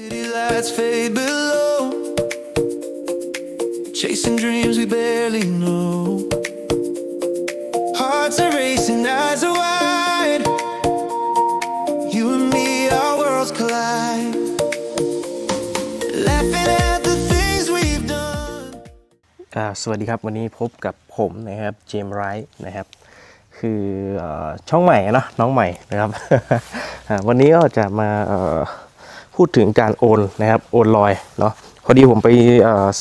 City lights fade below. Chasing dreams we barely know. Hearts are racing, eyes are wide. You and me, our worlds collide. Laughing at the things we've done. อ่าสวัสดีครับวันนี้พบกับผมนะครับเจมส์ไรท์นะครับ คือเออช่องใหม่เนอะน้องใหม่นะครับ อ่าวันนี้ก็จะมาเอ่อ พูดถึงการโอนนะครับโอนลอยเนาะพอดีผมไป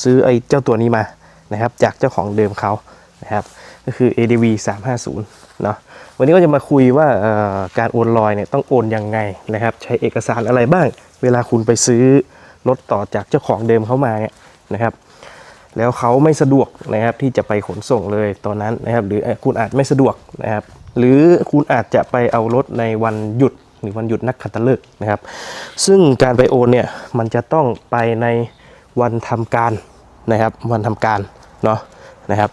ซื้อไอ้เจ้าตัวนี้มานะครับ จากเจ้าของเดิมเขานะครับ ก็คือ ADV 350เนาะวันนี้ก็จะมาคุยว่าการโอนลอยเนี่ยต้องโอนยังไงนะครับ ใช้เอกสารอะไรบ้าง เวลาคุณไปซื้อรถต่อจากเจ้าของเดิมเขามาเนี่ยนะครับ แล้วเขาไม่สะดวกนะครับที่จะไปขนส่งเลยตอนนั้นนะครับ หรือคุณอาจไม่สะดวกนะครับ หรือคุณอาจจะไปเอารถในวันหยุด หรือวันหยุดนักขัตฤกษ์นะครับ ซึ่งการไปโอนเนี่ยมันจะต้องไปในวันทำการนะครับ วันทำการเนาะนะครับ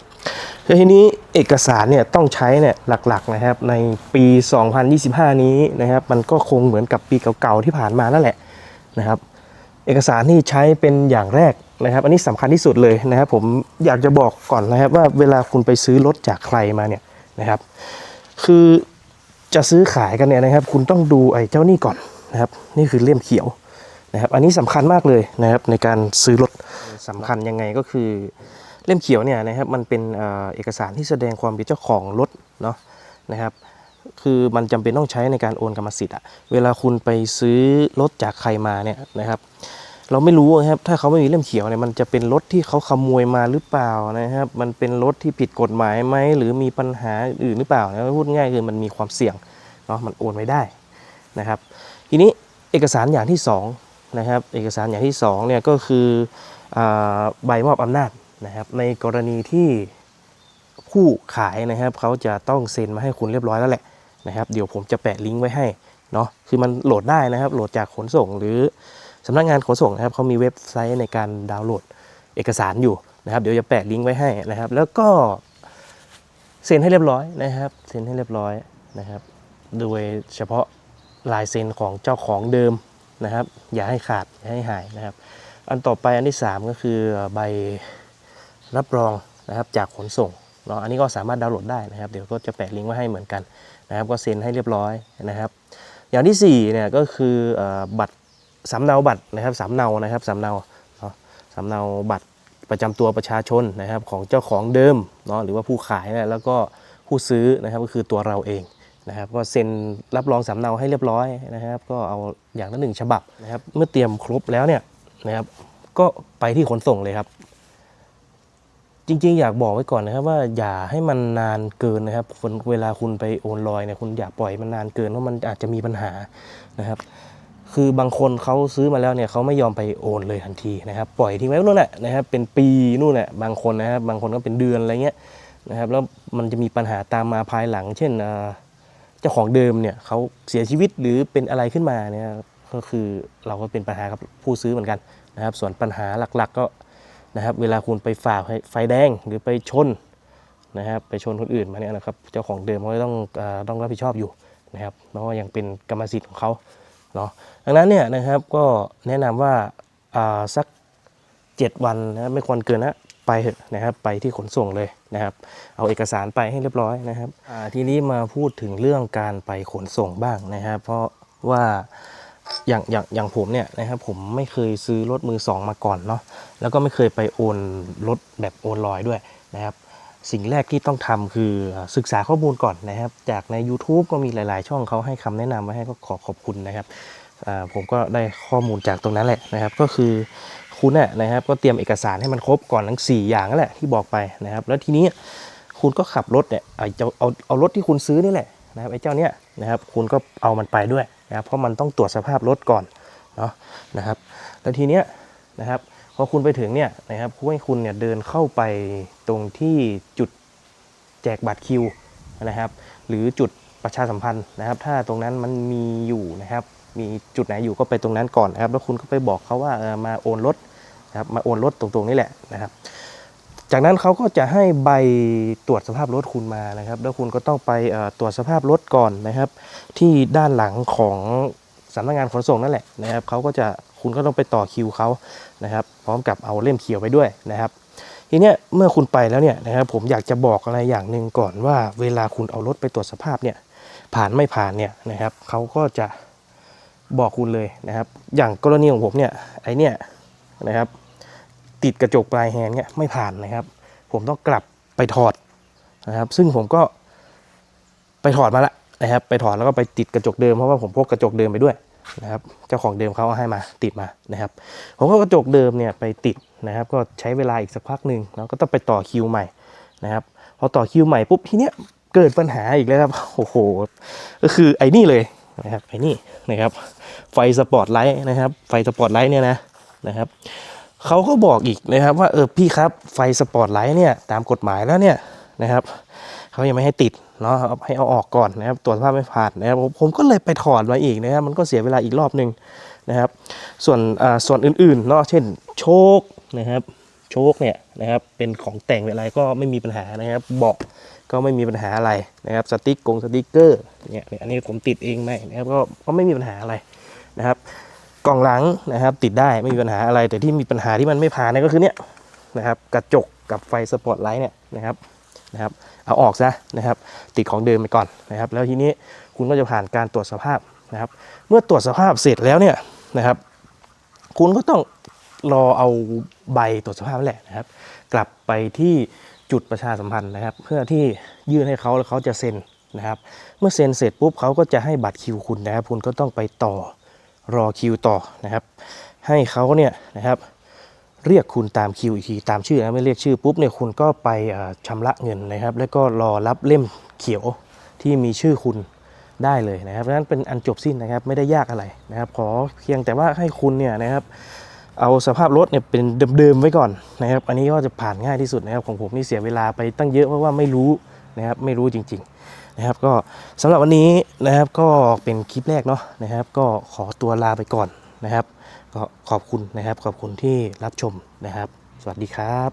ทีนี้เอกสารเนี่ยต้องใช้เนี่ยหลักๆนะครับในปี 2025 นี้นะครับ มันก็คงเหมือนกับปีเก่าๆที่ผ่านมานั่นแหละนะครับ เอกสารที่ใช้เป็นอย่างแรกนะครับ อันนี้สำคัญที่สุดเลยนะครับ ผมอยากจะบอกก่อนนะครับว่าเวลาคุณไปซื้อรถจากใครมาเนี่ยนะครับ คือ จะซื้อขายกันเนี่ยนะครับ คุณต้องดูไอ้เจ้านี่ก่อนนะครับ นี่คือเล่มเขียวนะครับ อันนี้สำคัญมากเลยนะครับในการซื้อรถสำคัญยังไงก็คือเล่มเขียวเนี่ยนะครับมันเป็นเอกสารที่แสดงความเป็นเจ้าของรถเนาะนะครับคือมันจำเป็นต้องใช้ในการโอนกรรมสิทธิ์อะเวลาคุณไปซื้อรถจากใครมาเนี่ยนะครับ เราไม่รู้นะครับ ถ้าเขาไม่มีเล่มเขียวเนี่ยมันจะเป็นรถที่เขาขโมยมาหรือเปล่านะครับ มันเป็นรถที่ผิดกฎหมายไหมหรือมีปัญหาอื่นหรือเปล่านะพูดง่ายคือมันมีความเสี่ยงเนาะมันโอนไม่ได้นะครับ ทีนี้เอกสารอย่างที่สองนะครับเอกสารอย่างที่สองเนี่ยก็คืออใบมอบอำนาจนะครับ ในกรณีที่ผู้ขายนะครับเขาจะต้องเซ็นมาให้คุณเรียบร้อยแล้วแหละนะครับ เดี๋ยวผมจะแปะลิงก์ไว้ให้เนาะคือมันโหลดได้นะครับ โหลดจากขนส่งหรือ สำนักงานขนส่งนะครับเขามีเว็บไซต์ในการดาวน์โหลดเอกสารอยู่นะครับ เดี๋ยวจะแปะลิงก์ไว้ให้นะครับ แล้วก็เซ็นให้เรียบร้อยนะครับเซ็นให้เรียบร้อยนะครับ โดยเฉพาะลายเซ็นของเจ้าของเดิมนะครับ อย่าให้ขาดอย่าให้หายนะครับ อันต่อไปอันที่สามก็คือใบรับรองนะครับจากขนส่งเนาะอันนี้ก็สามารถดาวน์โหลดได้นะครับ เดี๋ยวก็จะแปะลิงก์ไว้ให้เหมือนกันนะครับ ก็เซ็นให้เรียบร้อยนะครับ อย่างที่สี่เนี่ยก็คืออบัตร สำเนาบัตรนะครับสำเนานะครับสำเนาเนาะสำเนาบัตรประจำตัวประชาชนนะครับของเจ้าของเดิมเนาะหรือว่าผู้ขายนะแล้วก็ผู้ซื้อนะครับก็คือตัวเราเองนะครับก็เซ็นรับรองสำเนาให้เรียบร้อยนะครับ ก็เอาอย่างละหนึ่งฉบับนะครับ เมื่อเตรียมครบแล้วเนี่ยนะครับก็ไปที่ขนส่งเลยครับ จริงๆ อยากบอกไว้ก่อนนะครับ ว่าอย่าให้มันนานเกินนะครับคนเวลาคุณไปโอนลอยเนี่ยคุณอย่าปล่อยมันนานเกินเพราะมันอาจจะมีปัญหานะครับ คือบางคนเขาซื้อมาแล้วเนี่ยเขาไม่ยอมไปโอนเลยทันทีนะครับ ปล่อยทิ้งไว้นู่นแหละนะครับเป็นปีนู่นแหละบางคนนะครับบางคนก็เป็นเดือนอะไรเงี้ยนะครับแล้วมันจะมีปัญหาตามมาภายหลัง เช่นเจ้าของเดิมเนี่ยเขาเสียชีวิตหรือเป็นอะไรขึ้นมาเนี่ยก็คือเราก็เป็นปัญหากับผู้ซื้อเหมือนกันนะครับ ส่วนปัญหาหลักๆก็นะครับเวลาคุณไปฝ่าไฟแดงหรือไปชนนะครับไปชนคนอื่นมาเนี่ยนะครับเจ้าของเดิมเขาต้องต้องรับผิดชอบอยู่นะครับเพราะว่ายังเป็นกรรมสิทธิ์ของเขา เนาะดังนั้นเนี่ยนะครับก็แนะนำว่าอ่าสัก 7 วันนะไม่ควรเกินนะไปเถอะนะครับไปที่ขนส่งเลยนะครับ เอาเอกสารไปให้เรียบร้อยนะครับอ่าทีนี้มาพูดถึงเรื่องการไปขนส่งบ้างนะครับ เพราะว่าอย่างอย่างอย่างผมเนี่ยนะครับผมไม่เคยซื้อรถมือสองมาก่อนเนาะแล้วก็ไม่เคยไปโอนรถแบบโอนลอยด้วยนะครับ สิ่งแรกที่ต้องทำคือศึกษาข้อมูลก่อนนะครับ จากใน YouTube ก็มีหลาย ๆ ช่องเขาให้คำแนะนำมาให้ก็ขอขอบคุณนะครับผมก็ได้ข้อมูลจากตรงนั้นแหละนะครับ ก็คือคุณเนี่ยนะครับก็เตรียมเอกสารให้มันครบก่อนทั้ง 4 อย่างนั่นแหละที่บอกไปนะครับ แล้วทีนี้คุณก็ขับรถเนี่ยเอาเอาเอาเอารถที่คุณซื้อนี่แหละนะครับไอ้เจ้าเนี้ยนะครับคุณก็เอามันไปด้วยนะครับเพราะมันต้องตรวจสภาพรถก่อนเนาะนะครับแล้วทีเนี้ยนะครับ พอคุณไปถึงเนี่ยนะครับให้คุณเนี่ยเดินเข้าไปตรงที่จุดแจกบัตรคิวนะครับ หรือจุดประชาสัมพันธ์นะครับ ถ้าตรงนั้นมันมีอยู่นะครับ มีจุดไหนอยู่ก็ไปตรงนั้นก่อนนะครับ แล้วคุณก็ไปบอกเขาว่าเออมาโอนรถนะครับมาโอนรถตรงๆนี่แหละนะครับ จากนั้นเขาก็จะให้ใบตรวจสภาพรถคุณมานะครับ แล้วคุณก็ต้องไปตรวจสภาพรถก่อนนะครับ ที่ด้านหลังของสำนักงานขนส่งนั่นแหละนะครับเขาก็จะ คุณก็ต้องไปต่อคิวเขานะครับพร้อมกับเอาเล่มเขียวไปด้วยนะครับ ทีเนี้ยเมื่อคุณไปแล้วเนี่ยนะครับผมอยากจะบอกอะไรอย่างหนึ่งก่อนว่าเวลาคุณเอารถไปตรวจสภาพเนี่ยผ่านไม่ผ่านเนี่ยนะครับเขาก็จะบอกคุณเลยนะครับ อย่างกรณีของผมเนี่ยไอเนี่ยนะครับ ติดกระจกปลายแฮนด์เนี่ยไม่ผ่านนะครับ ผมต้องกลับไปถอดนะครับ ซึ่งผมก็ไปถอดมาละนะครับ ไปถอดแล้วก็ไปติดกระจกเดิมเพราะว่าผมพกกระจกเดิมไปด้วย นะครับเจ้าของเดิมเขาเอาให้มาติดมานะครับ ผมก็กระจกเดิมเนี่ยไปติดนะครับ ก็ใช้เวลาอีกสักพักหนึ่งแล้วก็ต้องไปต่อคิวใหม่นะครับพอต่อคิวใหม่ปุ๊บทีเนี้ยเกิดปัญหาอีกแล้วครับโอ้โหก็คือไอ้นี่เลยนะครับไอ้นี่นะครับ ไฟสปอตไลท์นะครับ ไฟสปอตไลท์เนี่ยนะนะครับเขาก็บอกอีกนะครับว่าเออพี่ครับไฟสปอตไลท์เนี่ยตามกฎหมายแล้วเนี่ยนะครับเขายังไม่ให้ติด เนาะให้เอาออกก่อนนะครับตรวจสภาพไม่ผ่านนะครับผมก็เลยไปถอดมาอีกนะครับมันก็เสียเวลาอีกรอบหนึ่งนะครับ ส่วนอ่าส่วนอื่นๆเนาะเช่นโชคนะครับโชคเนี่ยนะครับเป็นของแต่งเป็นอะไรก็ไม่มีปัญหานะครับเบาะก็ไม่มีปัญหาอะไรนะครับสติ๊กกงสติ๊กเกอร์เนี่ยเนี่ยอันนี้ผมติดเองไหมนะครับก็ก็ไม่มีปัญหาอะไรนะครับ กล่องหลังนะครับติดได้ไม่มีปัญหาอะไรแต่ที่มีปัญหาที่มันไม่ผ่านเนี่ยก็คือเนี่ยนะครับกระจกกับไฟสปอตไลท์เนี่ยนะครับ นะครับเอาออกซะนะครับ ติดของเดิมไปก่อนนะครับ แล้วทีนี้คุณก็จะผ่านการตรวจสภาพนะครับ เมื่อตรวจสภาพเสร็จแล้วเนี่ยนะครับ คุณก็ต้องรอเอาใบตรวจสภาพแหละนะครับ กลับไปที่จุดประชาสัมพันธ์นะครับ เพื่อที่ยื่นให้เขาแล้วเขาจะเซ็นนะครับ เมื่อเซ็นเสร็จปุ๊บเขาก็จะให้บัตรคิวคุณนะครับ คุณก็ต้องไปต่อรอคิวต่อนะครับ ให้เขาเนี่ยนะครับ เรียกคุณตามคิวอีกทีตามชื่อนะไม่เรียกชื่อปุ๊บเนี่ยคุณก็ไปเอ่อชำระเงินนะครับ แล้วก็รอรับเล่มเขียวที่มีชื่อคุณได้เลยนะครับเพราะฉะนั้นเป็นอันจบสิ้นนะครับไม่ได้ยากอะไรนะครับ ขอเพียงแต่ว่าให้คุณเนี่ยนะครับเอาสภาพรถเนี่ยเป็นเดิมๆไว้ก่อนนะครับ อันนี้ก็จะผ่านง่ายที่สุดนะครับของผมนี่เสียเวลาไปตั้งเยอะเพราะว่าไม่รู้นะครับไม่รู้จริงๆนะครับ ก็สำหรับวันนี้นะครับก็เป็นคลิปแรกเนาะนะครับ ก็ขอตัวลาไปก่อนนะครับ ขอบคุณนะครับ ขอบคุณที่รับชมนะครับ สวัสดีครับ